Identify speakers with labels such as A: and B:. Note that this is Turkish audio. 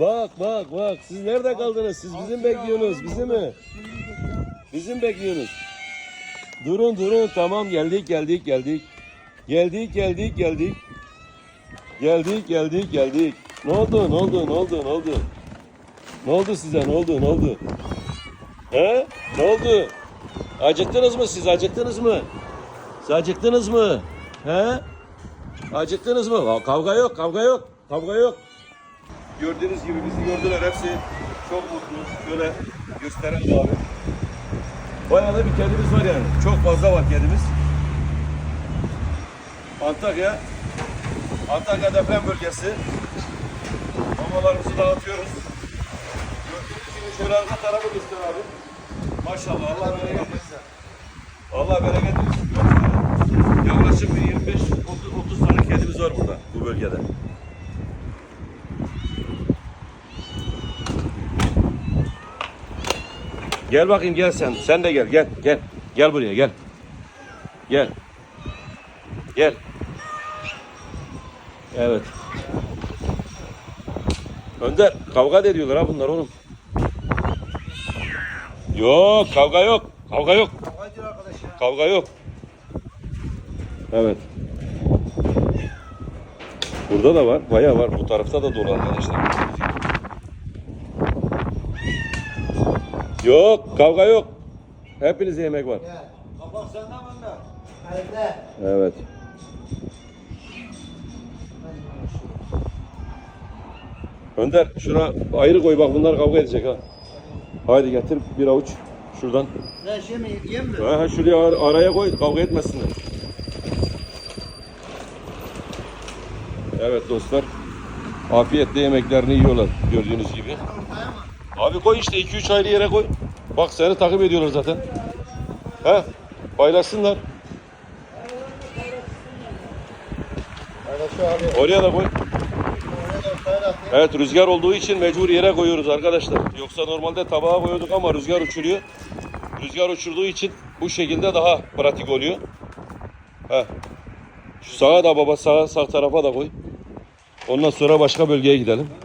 A: Bak bak bak. Siz nerede kaldınız? Siz bizim bekliyorsunuz. Bizi mi? Bizim bekliyorsunuz. Durun durun. Tamam geldik geldik geldik. Geldik geldik geldik. Geldik geldik geldik. Ne oldu ne oldu ne oldu ne oldu? Ne oldu size ne oldu ne oldu? He? Ne oldu? Acıktınız mı siz acıktınız mı? Siz acıktınız mı? He? Acıktınız mı? Kavga yok kavga yok. Kavga yok. Gördüğünüz gibi bizi gördüler hepsi. Çok mutlu. Şöyle gösterelim abi. Bayağı da bir kedimiz var yani. Çok fazla var kedimiz. Antakya. Antakya deprem bölgesi. Mamalarımızı dağıtıyoruz. Gördüğünüz gibi şöyle arka tarafı göster abi. Maşallah Allah bereket versin. Allah bereket versin. Yaklaşık bir 25 30, 30 tane kedimiz var burada bu bölgede. Gel bakayım gel sen. Sen de gel gel gel. Gel buraya gel. Gel. Gel. Evet. Önder kavga ediyorlar ha bunlar oğlum. Yok kavga yok. Kavga yok. Kavga yok. Evet. Burada da var. Bayağı var. Bu tarafta da dolu arkadaşlar. Yok. Kavga yok. Hepinize yemek var.
B: Gel.
C: Kabak sende mi Önder?
B: Evde.
A: Evet. Önder şuna ayrı koy bak bunlar kavga edecek ha. Haydi getir bir avuç şuradan.
B: Ne şey mi yiyeyim mi?
A: Ha, ha, şuraya ar- araya koy kavga etmesinler. Evet dostlar. Afiyetle yemeklerini yiyorlar gördüğünüz gibi.
B: Ortaya mı?
A: Abi koy işte 2-3 ayrı yere koy. Bak seni takip ediyorlar zaten. He? Paylaşsınlar. Oraya da koy. Evet rüzgar olduğu için mecbur yere koyuyoruz arkadaşlar. Yoksa normalde tabağa koyuyorduk ama rüzgar uçuruyor. Rüzgar uçurduğu için bu şekilde daha pratik oluyor. Heh. Şu sağa da baba sağa sağ tarafa da koy. Ondan sonra başka bölgeye gidelim.